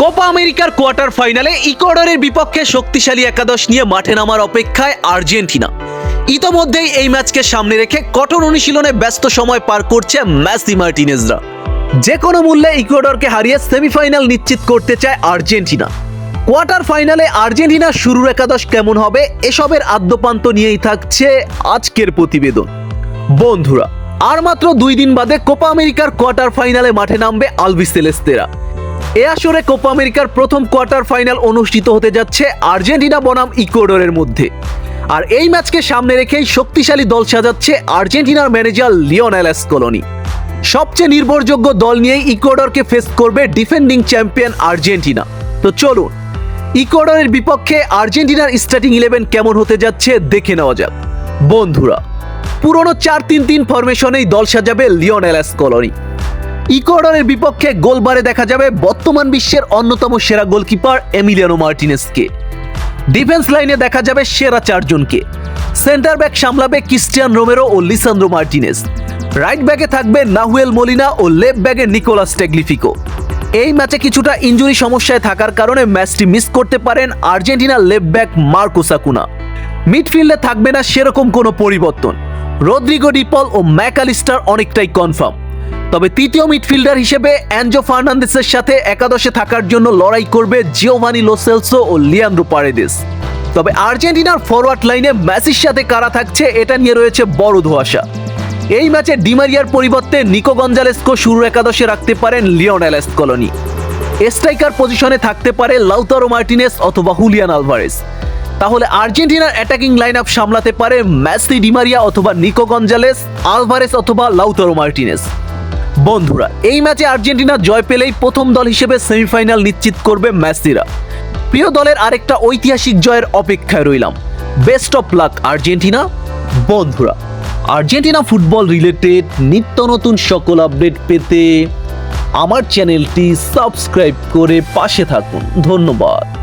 Copa আমেরিকার quarter ফাইনালে ইকুয়েডরের বিপক্ষে শক্তিশালী একাদশ নিয়ে মাঠে নামার অপেক্ষায় আর্জেন্টিনা। ইতোমধ্যেই এই ম্যাচকে সামনে রেখে কঠোর অনুশীলনে ব্যস্ত সময় পার করছে ম্যাসি মার্টিনেজরা। যে কোনো মূল্যে ইকুয়েডরকে হারিয়ে সেমিফাইনাল নিশ্চিত করতে চায় আর্জেন্টিনা। কোয়ার্টার ফাইনালে আর্জেন্টিনার শুরুর একাদশ কেমন হবে এসবের আদ্যপান্ত নিয়েই থাকছে আজকের প্রতিবেদন। বন্ধুরা, আর মাত্র দুই দিন বাদে কোপা আমেরিকার কোয়ার্টার ফাইনালে মাঠে নামবে আলভি সেলেস্তেরা এ আসরে কোপা আমেরিকার প্রথম কোয়ার্টার ফাইনাল অনুষ্ঠিত হতে যাচ্ছে আর্জেন্টিনা বনাম ইকুয়েডরের মধ্যে। আর এই ম্যাচকে সামনে রেখেই শক্তিশালী দল সাজাচ্ছে আর্জেন্টিনার ম্যানেজার লিওনেল স্কলোনি। সবচেয়ে নির্ভরযোগ্য দল নিয়েই ইকুয়েডরকে ফেস করবে ডিফেন্ডিং চ্যাম্পিয়ন আর্জেন্টিনা। তো চলুন, ইকুয়েডরের বিপক্ষে আর্জেন্টিনার স্টার্টিং ইলেভেন কেমন হতে যাচ্ছে দেখে নেওয়া যাক। বন্ধুরা, পুরনো চার তিন তিন ফরমেশনেই দল সাজাবে লিওনেল স্কলোনি। ইকুয়েডরের বিপক্ষে গোলবারে দেখা যাবে বর্তমান বিশ্বের অন্যতম সেরা গোলকিপার এমিলিয়ানো মার্টিনেসকে। ডিফেন্স লাইনে দেখা যাবে সেরা চারজনকে। সেন্টার ব্যাক সামলাবে ক্রিস্টিয়ান রোমেরো ও লিসান্দ্রো মার্টিনেস। রাইট ব্যাগে থাকবে নাহুয়েল মলিনা ও লেফট ব্যাগে নিকোলাস টেগলিফিকো। এই ম্যাচে কিছুটা ইনজুরি সমস্যায় থাকার কারণে ম্যাচটি মিস করতে পারেন আর্জেন্টিনার লেফট ব্যাক মার্কো সাকুনা। মিডফিল্ডে থাকবে না সেরকম কোনো পরিবর্তন। রদ্রিগো ডিপল ও ম্যাকালিস্টার অনেকটাই কনফার্ম। তবে তৃতীয় মিডফিল্ডার হিসেবে অ্যাঞ্জো ফার্নান্দেসের সাথে একাদশে থাকার জন্য লড়াই করবে জিওভানি লোসেলসো ও লিয়ান্দ্রো পারেদেস তবে আর্জেন্টিনার ফরওয়ার্ড লাইনে ম্যাসির সাথে কারা থাকছে এটা নিয়ে রয়েছে বড় ধোয়াশা। এই ম্যাচে ডিমারিয়ার পরিবর্তে নিকো গঞ্জালেসকো শুরু একাদশে রাখতে পারেন লিওনেল কলোনি। স্ট্রাইকার পজিশনে থাকতে পারে লাউতারো মার্টিনেস অথবা হুলিয়ান আলভারেস। তাহলে আর্জেন্টিনার অ্যাটাকিং লাইন আপ সামলাতে পারে ম্যাসি ডিমারিয়া অথবা নিকো গঞ্জালেস, আলভারেস অথবা লাউতারো মার্টিনেস। বন্ধুরা, এই ম্যাচে আর্জেন্টিনা জয় পেলেই প্রথম দল হিসেবে সেমিফাইনাল নিশ্চিত করবে ম্যাসিরা প্রিয় দলের আরেকটা ঐতিহাসিক জয়ের অপেক্ষায় রইলাম। Best of luck, Argentina. বন্ধুরা, আর্জেন্টিনা ফুটবল রিলেটেড নিত্য নতুন সকল আপডেট পেতে আমার চ্যানেলটি সাবস্ক্রাইব করে পাশে থাকুন। ধন্যবাদ।